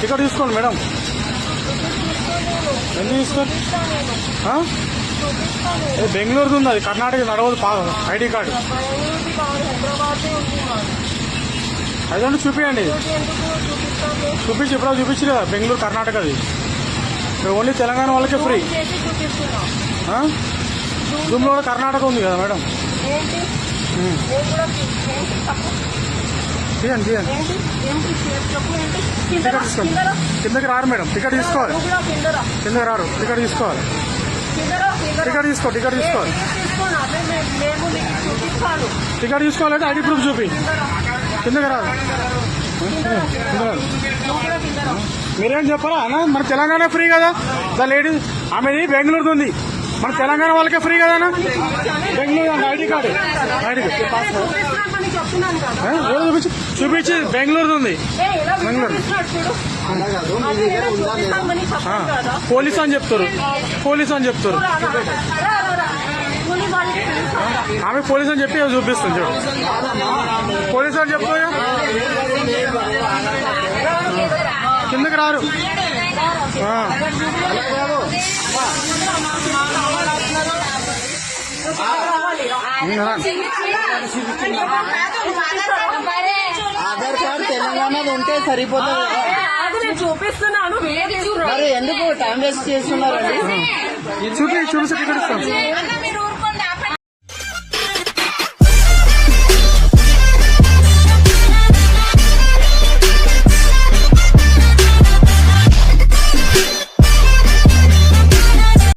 తీసుకోండి మేడం. ఎందుకు తీసుకోండి? బెంగళూరుది ఉంది అది కర్ణాటక నడవదు ఐడి కార్డు. అదంటే చూపించండి చూపించి ఇప్పుడు చూపించి కదా బెంగళూరు కర్ణాటకది. ఓన్లీ తెలంగాణ వాళ్ళకే ఫ్రీ. జూమ్లో కూడా కర్ణాటక ఉంది కదా మేడం. ఏంటి ఉమ్. నేను కూడా చూ- ఏంటి? తప్పు తీయండి తీయండి ఏంటి ఏంటి చే- చెప్పు ఏంటి కిందరా టికెట్ తీసుకోండి కిందకి రారు మేడం టికెట్ తీసుకోవాలి కిందకి రారు. టికెట్ తీసుకోవాలి. టికెట్ తీసుకో టికెట్ తీసుకోవాలి టికెట్ తీసుకోవాలంటే ఐడి ప్రూఫ్ చూపి. కిందకి రాదు మీరేం చెప్పరా అన్న మన తెలంగాణ ఫ్రీ కదా. ద లేడీ ఆమెది బెంగళూరుది ఉంది. మన తెలంగాణ వాళ్ళకే ఫ్రీ కదా అన్న? Bengaluru ID card. ID card. చూపించి చూపించి బెంగళూరుది ఉంది ఏ, ఎలా బెంగళూరు. పోలీస్ అని చెప్తారు పోలీస్ అని చెప్తారు? ఆమె పోలీస్ అని చెప్పి చూపిస్తుంది చూడు పోలీస్ అని చెప్తారు కిందకి రారు ఆ. ఆధార్ కార్డు తెలంగాణది ఉంటే సరిపోతుంది. అది నేను చూపిస్తున్నాను. వీడియో తీసుకురా మరి ఎందుకు టైం వేస్ట్ చేస్తున్నారండి? చూపి చూపిస్తే